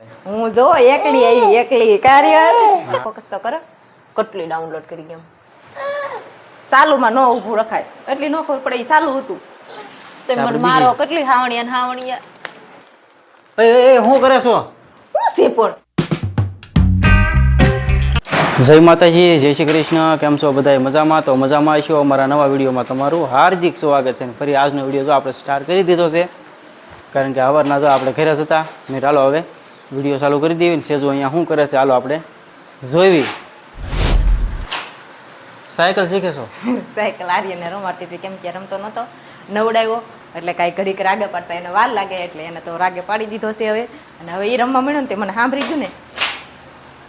હું જો એકલી આવી એકલી કાર્ય ફોકસ તો કરો. કેટલી ડાઉનલોડ કરી ગેમ સાલુમાં ન ઊભું રખાય. એટલી ન ખબર પડે એ સાલું હતું. તે મને મારો કેટલી હાવણિયા ને હાવણિયા. એ એ શું કરે છો? હું સેપોર. જય માતાજી જય શ્રી કૃષ્ણ. કેમ છો બધા મજામાં? તો મજામાં આવીશું અમારા નવા વિડીયોમાં તમારું હાર્દિક સ્વાગત છે. અને ફરી આજનો વીડિયો જો આપણે સ્ટાર્ટ કરી દીધો છે. કારણ કે અવારના જો આપણે ઘરે જ હતા. ને ચાલો હવે. વીડિયો ચાલુ કરી દેવી ને સેજો અહીંયા શું કરે છે? હાલો આપણે જોઈવી. સાયકલ શીખે છો? સાયકલ આર્યને રમાડતી હતી કેમ કે રમતો નહોતો નવડાવ્યો એટલે કાંઈ ઘડીક રાગે પાડતા એને વાર લાગે એટલે એને તો રાગે પાડી દીધો છે હવે. અને હવે એ રમવા મળ્યો ને તે મને સાંભળી ગયું ને.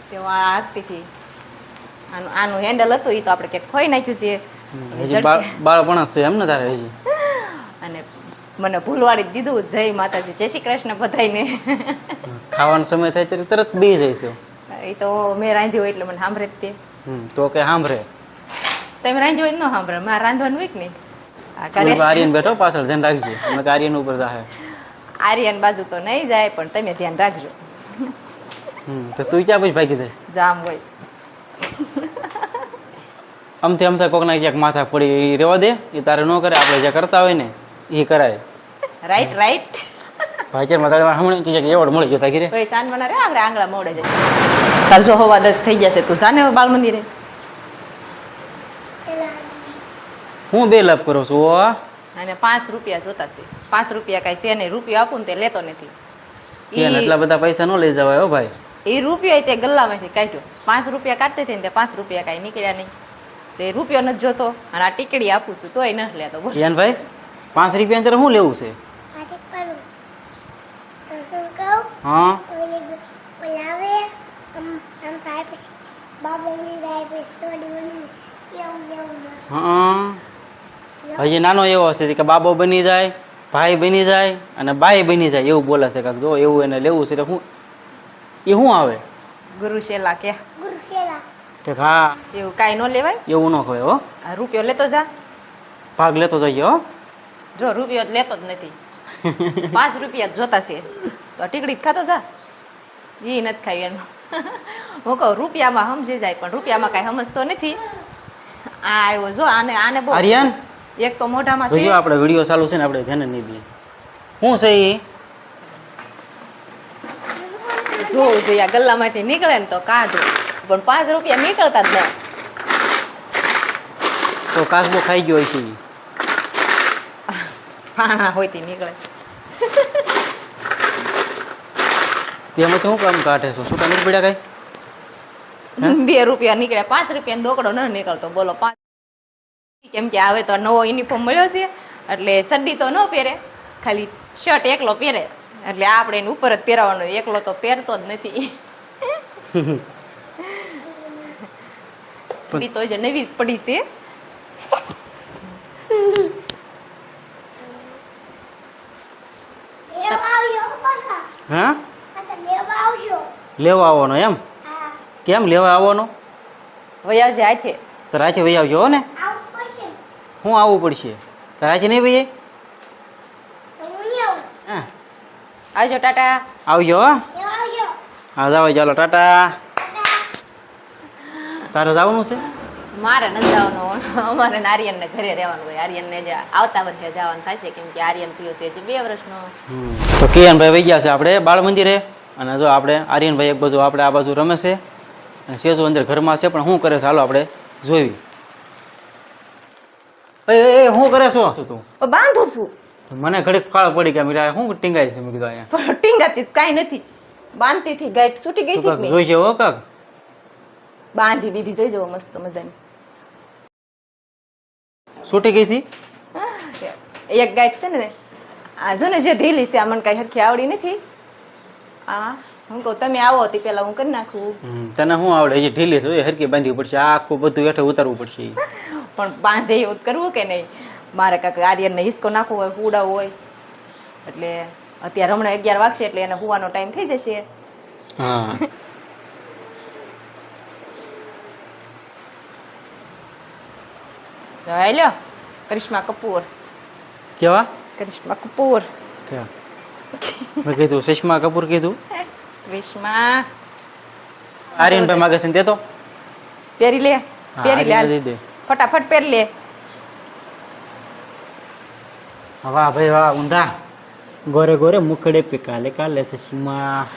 તે હું આ હાથથી હતી આનું આનું હેન્ડલ હતું એ તો આપણે ક્યાંક ખોઈ નાખ્યું છે. બાળપણ છે એમ ને તારે હજી? મને ભૂલવાડી જ દીધું. જય માતાજી. જય શ્રી કૃષ્ણ બધાયને. ખાવાનો સમય થાય ત્યારે તરત બે જઈશું એ તો મેં રાંધ્યું હોય એટલે મને સાંભળે જ તે. તો કે સાંભળે. તમે રાંધ્યું હોય ન સાંભળે. મારે રાંધવાનું હોય કે નહીં? આર્યન બેઠો પાછળ ધ્યાન રાખજો. અમે આર્યન ઉપર જાહે. આર્યન બાજુ તો નહીં જાય પણ તમે ધ્યાન રાખજો. તો તું ક્યાં પછી ભાગી જાય? જામ હોય. આમથી આમ થાય કોકના ક્યાંક માથા પડી રેવા દે. એ તારે ન કરે આપણે જે કરતા હોય ને. એ કરાય. રાઈટ રાઈટ ભાઈચાર તારે હમણાં તીજે એવોર્ડ મળી ગયો તાકી રે. કોઈ સાંજ બના રે આગળ આંગળા મોડે જાય તાર જો હોવા દસ થઈ જશે તું જાને બાળ મંદિરે હું બે લાભ કરું છું અને પાંચ રૂપિયા જોતા છે. પાંચ રૂપિયા કાંઈ છે નહીં રૂપિયા આપું ને તે લેતો નથી. એટલા બધા પૈસા ન લઈ જવાય હો ભાઈ. એ રૂપિયા તે ગલ્લામાંથી કાઢ્યો. પાંચ રૂપિયા કાઢતી હતી ને તે પાંચ રૂપિયા કાંઈ નીકળ્યા નહીં. તે રૂપિયો નથી જોતો અને આ ટીકડી આપું છું તોય નથી લેતો. બોલ. ભાઈ? પાંચ રૂપિયા અંદર શું લેવું છે. હા. હા. હજી નાનો એવો હશે કે બાબો બની જાય ભાઈ બની જાય અને બાઈ બની જાય એવું બોલે છે કાંક. જો એવું એને લેવું છે તો શું એ શું આવે? ગુરુ શેલા કે. ગુરુ શેલા. કે હા. એવું કાંઈ ન લેવાય? એવું ન કહેવાય હો. આ રૂપિયો લેતો જા. ભાગ લેતો જઈએ હો. જો રૂપિયો લેતો જ નથી. પાંચ રૂપિયા જોતા છે. તો ટીકડી ખાતો જા. એ નથી ખાવી એનું. હું કહું રૂપિયામાં સમજી જાય પણ રૂપિયામાં કાંઈ સમજતો નથી. આ આવ્યો જો આને આને બહુ આર્યન? એક તો મોઢામાં જો આપણે વીડિયો ચાલુ છે ને આપણે ધ્યાન નહીં દઈએ. શું છે એ જોવું જોઈએ ગલ્લામાંથી નીકળે ને તો કાઢો. પણ પાંચ રૂપિયા નીકળતા જ નહીં તો કાચબો ખાઈ ગયો છે ઈ. પાણા હોય તે નીકળે. તેમાં શું કામ કાઢે છો? શું કામ પડ્યા કઈ? બે રૂપિયા નીકળ્યા પાંચ રૂપિયા દોકડો ન નીકળતો. બોલો પાંચ. કેમ કે આવે તો નવો યુનિફોર્મ મળ્યો છે એટલે સડ્ડી તો ન પહેરે ખાલી શર્ટ એકલો પહેરે. એટલે આપણે એને ઉપર જ પહેરાવાનો એકલો તો પહેરતો જ નથી. તો જ નવી જ પડી છે. હા. લેવા આવવાનો એમ? કેમ લેવા આવવાનો? વહી છે હાથે. તો રાજે વહી આવજો હો ને. હું આવવું પડશે? તો રાચે નહીં ભાઈ હા. આવજો ટાટા. આવજો. હા. જાવ ચાલો ટાટા. તારે જવાનું છે? મારે નજાવનો અમારે ને આર્યનને ઘરે રહેવાનું હોય. આર્યનને જે આવતા વર્ષે જવાનું થશે કેમ કે આર્યન થયો છે બે વર્ષનો. તો કિયાનભાઈ વહી ગયા છે આપણે બાળ મંદિરે. અને જો આપણે આર્યનભાઈ એક બાજુ આપણે આ બાજુ રમે છે. અને સેજુ અંદર ઘરમાં છે પણ શું કરે છે? હાલો આપણે જોઈ. એ એ શું કરે છો? શું તું? બાંધું છું. મને ઘડીક ફાળ પડી ગયા મીરા શું ટીંગાય છે? મેં કીધું અહીંયા. ટીંગાતી કાંઈ નથી. બાંધતી થી ગાઈટ છૂટી ગઈ તું હતી જોઈ છે હો કાક? બાંધી દીધી જોઈ જવો મસ્ત મજાની. છૂટી ગઈ હતી? એક ગાય છે ને આ જો ને જે ઢીલી છે આ મને કાંઈ હરખી આવડી નથી. આ હું કહું તમે આવો હતી પેલા હું કરી નાખું. તને શું આવડે? જે ઢીલી છે એ હરકી બાંધવી પડશે. આખું બધું હેઠે ઉતારવું પડશે. પણ બાંધે એવું કરવું કે નહીં? મારે કાંઈક આર્યનને હિસકો નાખવો હોય હુડાવવો હોય. એટલે અત્યારે હમણાં અગિયાર વાગશે એટલે એને હુવાનો ટાઈમ થઈ જશે. હા. તો હાલ્યો કરિશ્મા કપૂર કેવા કરિશ્મા કપૂર મેં કીધું સુષ્મા કપૂર કીધું વિશમાં આર્યનભાઈ માગે છે તે તો પહેરી લે પહેરી લે હાલ. દે ફટાફટ પહેરી લે વાહ ભાઈ વાહ ઊંધા ગોરે ગોરે મુખડે પે કાલે કાલે સસીમાં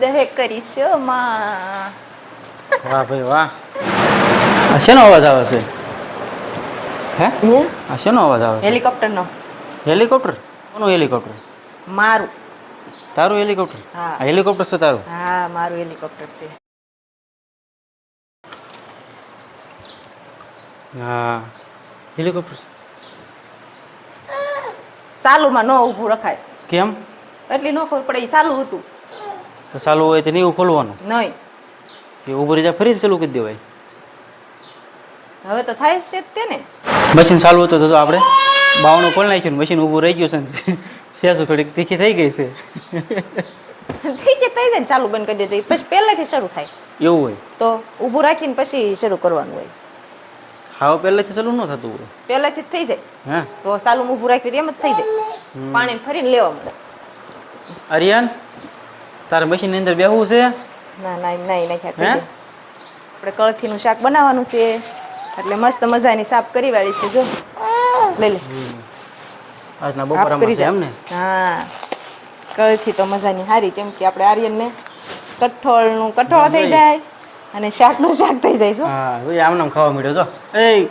દહે કરીશમાં વાહ ભાઈ વાહ. આ શેનો અવાજ આવે છે? હે? આ શેનો અવાજ આવે છે? હેલિકોપ્ટર નો હેલિકોપ્ટર? કોનું હેલિકોપ્ટર? મારું. તારું હેલિકોપ્ટર? હા. હેલિકોપ્ટર છે તારું? હા મારું હેલિકોપ્ટર છે. હા હેલિકોપ્ટર. સાલુમાં ન ઊભું રખાય. કેમ? એટલી ન ખબર પડે એ સાલું હતું. તો ચાલુ હોય તો નહીં એવું ખોલવાનું? નહીં. એ ઉભું રહી જાય ફરી ચાલુ કરી દેવાય. હવે તો થાય છે જ તે ને મશીન ચાલુ હતું તો આપણે બાવણું ખોલી નાખ્યું મશીન ઊભું રહી ગયું છે ને. સેસું થોડીક તીખી થઈ ગઈ છે. તીખી થઈ જાય ને ચાલુ બંધ કરી દેતો પછી પહેલેથી શરૂ થાય. એવું હોય. તો ઊભું રાખીને પછી શરૂ કરવાનું હોય. હાવ પહેલેથી ચાલુ ન થતું હોય. પહેલેથી થઈ જાય. હા. તો ચાલુ ઊભું રાખ્યું તો એમ જ થઈ જાય. પાણી ફરીને લેવા મળે. અરિયાન તારે મશીનની અંદર બેહવું છે? ના ના એમ નહીં નાખ્યા આપણે કળથીનું શાક બનાવવાનું છે. એટલે મસ્ત મજાની સાફ કરી વાળી છે જો. લઈ લે. આજના બપોરામાં છે એમને હા. કળથી તો મજાની હારી કેમ કે આપણે આર્યનને કઠોળનું કઠોળ થઈ જાય અને શાકનું શાક થઈ જાય છે હા ભાઈ આમનામ ખાવા મળ્યો જો. એ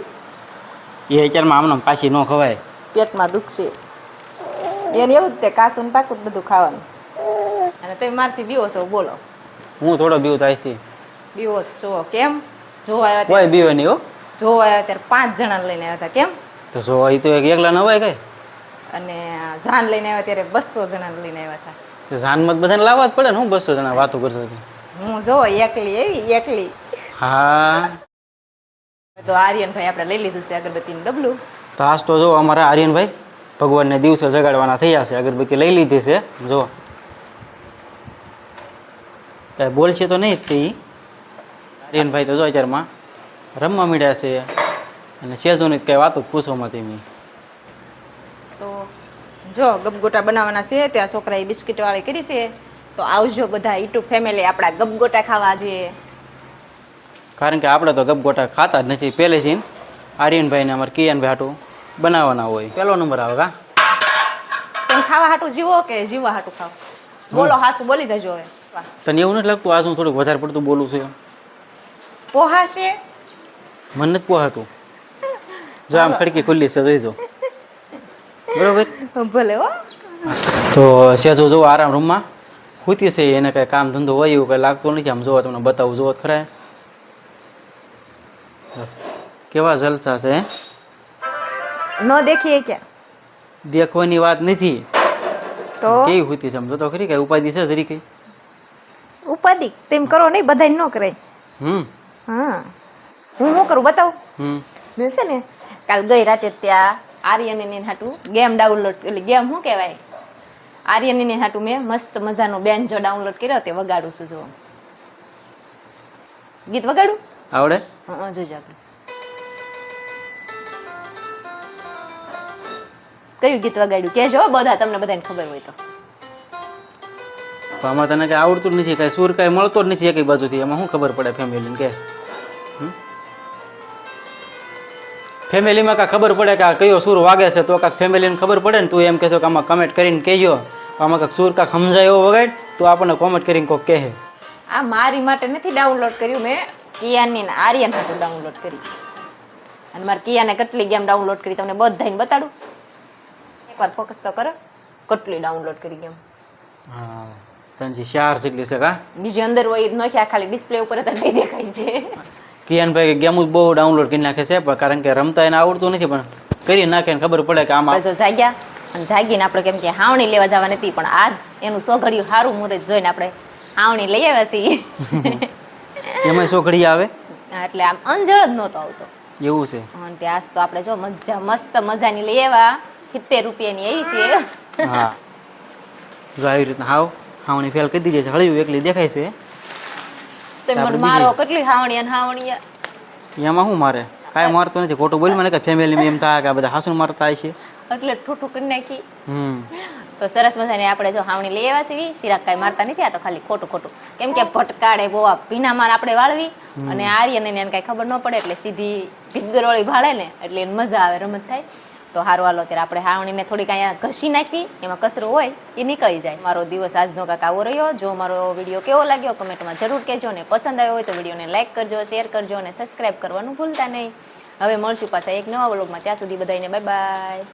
એ અત્યારમાં આમનામ પાછી ન ખવાય. પેટમાં દુખશે એને એવું જ તે કાસું પાકું બધું ખાવાનું. અને તમે મારથી બીવો છો બોલો. હું થોડો બીવ થાય બીવો જ છો. કેમ? જોવા આવ્યા કોઈ બીવે નહીં હો. જોવા આવ્યા ત્યારે પાંચ જણા લઈને આવ્યા હતા. કેમ? તો જોવા એ તો એક એકલા નવાય કઈ? અને જાન લઈને આવ્યા ત્યારે બસો જણા લઈને આવ્યા હતા. તો જાન મત બધાને લાવવા જ પડે ને હું બસો જણા વાતો કરશો તો હું જો એકલી એવી એકલી. હા. તો આર્યનભાઈ આપણે લઈ લીધું છે અગરબત્તીનું ડબલું. તો આજ તો જો અમારા આર્યનભાઈ ભગવાનને દિવસે જગાડવાના થયા છે અગરબત્તી લઈ લીધી છે. જો કાંઈ બોલશે તો નહીં જ તે. આર્યનભાઈ તો જો અત્યારમાં રમવા મીડ્યા છે અને સેજોની કાંઈ વાતો પૂછવામાં તેમી તો જો ગપગોટા બનાવવાના છે ત્યાં છોકરાએ બિસ્કિટ વાળી કરી છે તો આવજો બધા યુટ્યુબ ફેમિલી આપણા ગપગોટા ખાવા જઈએ કારણ કે આપણે તો ગપગોટા ખાતા જ નથી. પહેલેથી આર્યનભાઈને અમારે કિયાનભાઈ હાટું બનાવવાના હોય. પહેલો નંબર આવે કા? ખાવા હાટું જીવો કે જીવવા હાટું ખાવ? બોલો હાસુ બોલી જજો હવે. તને એવું નથી લાગતું આજ હું થોડુંક વધારે પડતું બોલું છું એમ? પોહા છે મને નથી પોહાતું. જો આમ ખડકી ખુલ્લી છે જોઈજો બરોબર? ભલે હો. તો સેજો જો આરામ રૂમમાં. ખૂતી છે એને કાંઈ કામ ધંધો હોય એવું કઈ લાગતું નથી. આમ જોવા તમને બતાવું જોવો ખરા. કેવા જલસા છે ન દેખીએ ક્યાં? દેખવાની વાત નથી. તો? કેવી ખૂતી છે આમ જોતો ખરી કઈ ઉપાધિ છે જરી કઈ? ઉપાધિ. તેમ કરો નહીં બધાય ન કરાય. હમ. હા. હું શું કરું બતાવું. હમ. મેં છે ને કાલ ગઈ રાતે ત્યાં આર્યનની હાટું ગેમ ડાઉનલોડ એટલે ગેમ શું કહેવાય? આર્યનની હાટું મેં મસ્ત મજાનો બેન્જો ડાઉનલોડ કર્યો તે વગાડું છું જો ગીત વગાડું? આવડે? હા જોજો આપણે. કયું ગીત વગાડ્યું? કહેજો બધા તમને બધાને ખબર હોય તો. તો આમાં તને કઈ આવડતું જ નથી કાંઈ સુર કાંઈ મળતો જ નથી એક બાજુથી. એમાં શું ખબર પડે ફેમિલીને કે? ફેમિલીમાં કાંઈ ખબર પડે કે આ કયો સુર વાગે છે? તો કાંઈક ફેમિલીને ખબર પડે ને તું એમ કહેશો કે આમાં કમેન્ટ કરીને કહેજો. આમાં કાંઈક સુર કાંઈક સમજાય એવો વગાડ તો આપણને કોમેન્ટ કરીને કોઈક કહે. આ મારી માટે નથી ડાઉનલોડ કર્યું મેં. કિયાની ને આર્યન હાટું ડાઉનલોડ કરી અને મારે કિયાને કેટલી ગેમ ડાઉનલોડ કરી તમને બધાને બતાડું. એકવાર ફોકસ તો કરો. કેટલી ડાઉનલોડ કરી ગેમ હા. જે ચાર જેટલી છે કા? બીજી અંદર હોય નોખ્યા ખાલી ડિસ્પ્લે ઉપર જ નહીં દેખાય છે. કિયાનભાઈ ગેમ બહુ ડાઉનલોડ કરી નાખે છે પણ કારણ કે રમતા એને આવડતું નથી પણ કરી નાખે ને ખબર પડે કે આમાં જો જાગ્યા અને જાગીને આપણે કેમ કે હાવણી લેવા જવાની હતી પણ આજ એનું સોઘડિયું સારું મુહૂર્ત જોઈને આપણે હાવણી લઈ આવ્યા છીએ. એમાં સોઘડી ઘડી આવે? એટલે આમ અંજળ જ નહોતો આવતો. એવું છે. અને તે આજ તો આપણે જો મજા મસ્ત મજાની લઈ આવ્યા સિત્તેર રૂપિયાની આવી છે. હા. આવી રીતના હાવ. હાવણી ફેલ કરી દીધી છે. હળવી એકલી દેખાય છે. તો મને મારો કેટલી હાવણી અને હાવણી એમાં શું મારે? કાંઈ મારતો નથી. ખોટું બોલ મને કે ફેમિલીમાં એમ થાય કે આ બધા હાસું મારતા છે એટલે ઠૂઠું કરી નાખી. હમ. તો સરસ મજાની આપણે જો હાવણી લઈ આવ્યા સીવી શિરાક કાંઈ મારતા નથી. આ તો ખાલી ખોટું ખોટું. કેમ કે ભટકાડે બોવા ભીના માર આપણે વાળવી અને આર્યને એને કાંઈ ખબર ન પડે એટલે સીધી ભીગરવાળી ભાળે ને એટલે એને મજા આવે રમત થાય. તો હારું, હાલો, ત્યારે આપણે હાવણીને થોડીક અહીંયા ઘસી નાખી, એમાં કચરો હોય, એ નીકળી જાય. મારો દિવસ આજનો કાંક આવો રહ્યો. જો મારો વીડિયો કેવો લાગ્યો, કમેન્ટમાં જરૂર કહેજો ને પસંદ આવ્યો હોય તો વિડીયોને લાઇક કરજો, શેર કરજો, અને સબસ્ક્રાઈબ કરવાનું ભૂલતા નહીં. હવે મળશું પાછા એક નવા વ્લોગમાં. ત્યાં સુધી બધાને બાય બાય